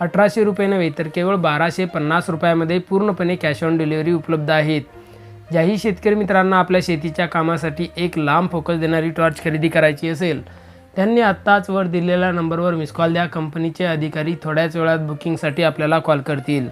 अठराशे रुपये नव्हे तर केवळ बाराशे पन्नास रुपयामध्ये पूर्णपणे कॅश ऑन डिलिव्हरी उपलब्ध आहेत. ज्याही शेतकरी मित्रांना आपल्या शेतीच्या कामासाठी एक लांब फोकस देणारी टॉर्च खरेदी करायची असेल त्यांनी आत्ताच वर दिलेल्या नंबरवर मिस कॉल द्या. कंपनीचे अधिकारी थोड्याच वेळात बुकिंगसाठी आपल्याला कॉल करतील.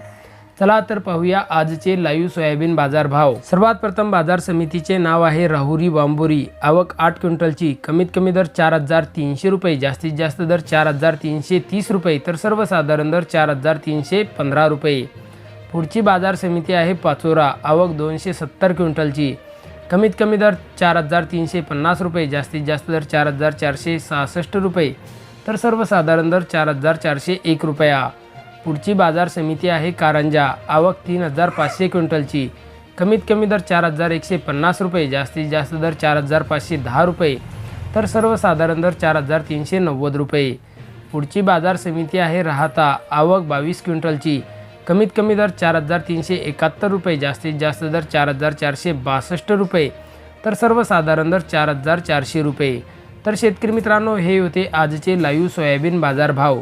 चला तर पाहूया आजचे लाईव्ह सोयाबीन बाजार भाव. सर्वात प्रथम बाजार समितीचे नाव आहे राहुरी बांबोरी. आवक आठ क्विंटलची. कमीत कमी दर चार हजार तीनशे रुपये. जास्तीत जास्त दर चार हजार तीनशे तीस रुपये. तर सर्वसाधारण दर चार हजार तीनशे पंधरा रुपये. पुढची बाजार समिती आहे पाचोरा. आवक दोनशे सत्तर क्विंटलची. कमीत कमी दर चार हजार तीनशे पन्नास रुपये. जास्तीत जास्त दर चार हजार चारशे सहासष्ट रुपये. तर सर्वसाधारण दर चार हजार चारशे एक रुपया. पुढची बाजार समिती आहे कारंजा. आवक तीन हजार पाचशे क्विंटलची. कमीत कमी दर चार हजार एकशे पन्नास रुपये जास्तीत जास्त दर चार हजार पाचशे दहा रुपये तर सर्वसाधारण दर चार हजार तीनशे नव्वद रुपये. पुढची बाजार समिती आहे राहता आवक बावीस क्विंटलची. कमीत कमी दर चार हजार तीनशे एकाहत्तर रुपये जास्तीत जास्त दर चार हजार चारशे बासष्ट रुपये तर सर्वसाधारण दर चार हजार चारशे रुपये. तर शेतकरी मित्रांनो हे होते आजचे लाईव्ह सोयाबीन बाजार भाव